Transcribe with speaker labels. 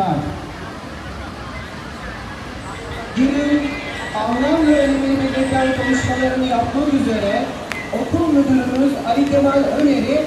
Speaker 1: saat. Günün anlam ve önemine gereken konuşmalarını yapmak üzere okul müdürümüz Ali Kemal Öneri